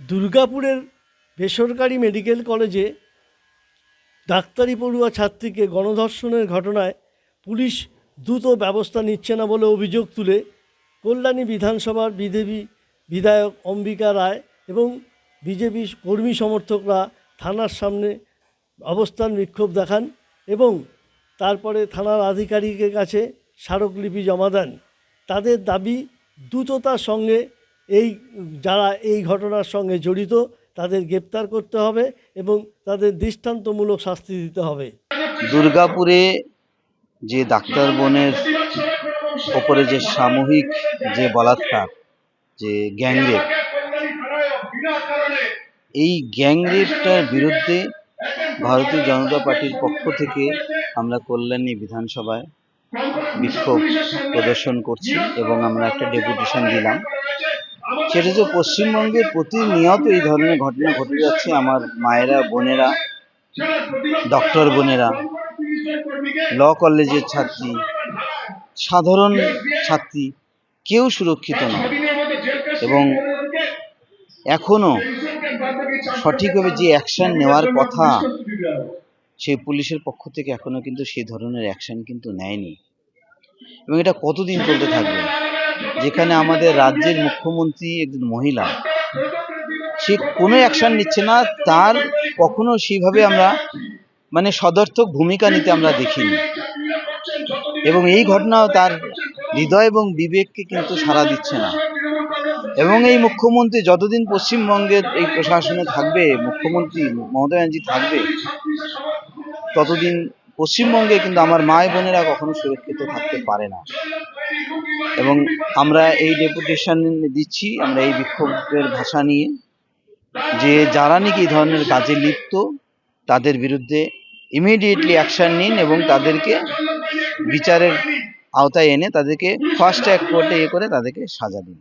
দুর্গাপুরের বেসরকারি মেডিকেল কলেজে ডাক্তারি পড়ুয়া ছাত্রীকে গণধর্ষণের ঘটনায় পুলিশ দ্রুত ব্যবস্থা নিচ্ছে না বলে অভিযোগ তুলে কল্যাণী বিধানসভার বিজেপি বিধায়ক অম্বিকা রায় এবং বিজেপি কর্মী সমর্থকরা থানার সামনে অবস্থান বিক্ষোভ দেখান এবং তারপরে থানার আধিকারিকের কাছে স্মারকলিপি জমা দেন। তাদের দাবি, দ্রুততার সঙ্গে এই, যারা এই ঘটনার সঙ্গে জড়িত, তাদের গ্রেপ্তার করতে হবে এবং তাদের দৃষ্টান্তমূলক শাস্তি দিতে হবে। দুর্গাপুরে যে ডাক্তার বোনের ওপরে যে সামূহিক যে বলাৎকার, যে গ্যাংরেপ এই গ্যাংরেপটার বিরুদ্ধে ভারতীয় জনতা পার্টির পক্ষ থেকে আমরা কল্যাণী বিধানসভায় বিক্ষোভ প্রদর্শন করছি এবং আমরা একটা ডেপুটেশন দিলাম। সেটা যে পশ্চিমবঙ্গে প্রতিনিয়ত এই ধরনের ঘটনা ঘটে যাচ্ছে, আমার মায়েরা, বোনেরা, ডক্টর বোনেরা, ল কলেজের ছাত্রী, সাধারণ ছাত্রী, কেউ সুরক্ষিত নয়। এবং এখনও সঠিকভাবে যে অ্যাকশন নেওয়ার কথা সেই পুলিশের পক্ষ থেকে এখনও কিন্তু সেই ধরনের অ্যাকশন কিন্তু নেয়নি। এবং এটা কতদিন চলতে থাকবে? যেখানে আমাদের রাজ্যের মুখ্যমন্ত্রী একজন মহিলা। সে কোনো অ্যাকশন নিচ্ছে না, তার কখনো সেইভাবে আমরা মানে সদর্থক ভূমিকা নিতে আমরা দেখিনি। এবং এই ঘটনাও তার হৃদয় এবং বিবেককে কিন্তু সাড়া দিচ্ছে না। এবং এই মুখ্যমন্ত্রী যতদিন পশ্চিমবঙ্গের এই প্রশাসনে থাকবে, মুখ্যমন্ত্রী মমতা ব্যানার্জি থাকবে, ততদিন পশ্চিমবঙ্গে কিন্তু আমার মা বোনেরা কখনো সুরক্ষিত থাকতে পারে না। এবং আমরা এই ডেপুটেশন দিচ্ছি, আমরা এই বিক্ষোভের ভাষা নিয়ে। যে যারা নাকি এই ধরনের কাজে লিপ্ত, তাদের বিরুদ্ধে ইমিডিয়েটলি অ্যাকশন নিন এবং তাদেরকে বিচারের আওতায় এনে তাদেরকে ফার্স্ট ট্র্যাক কোর্টে ইয়ে করে তাদেরকে সাজা দিন।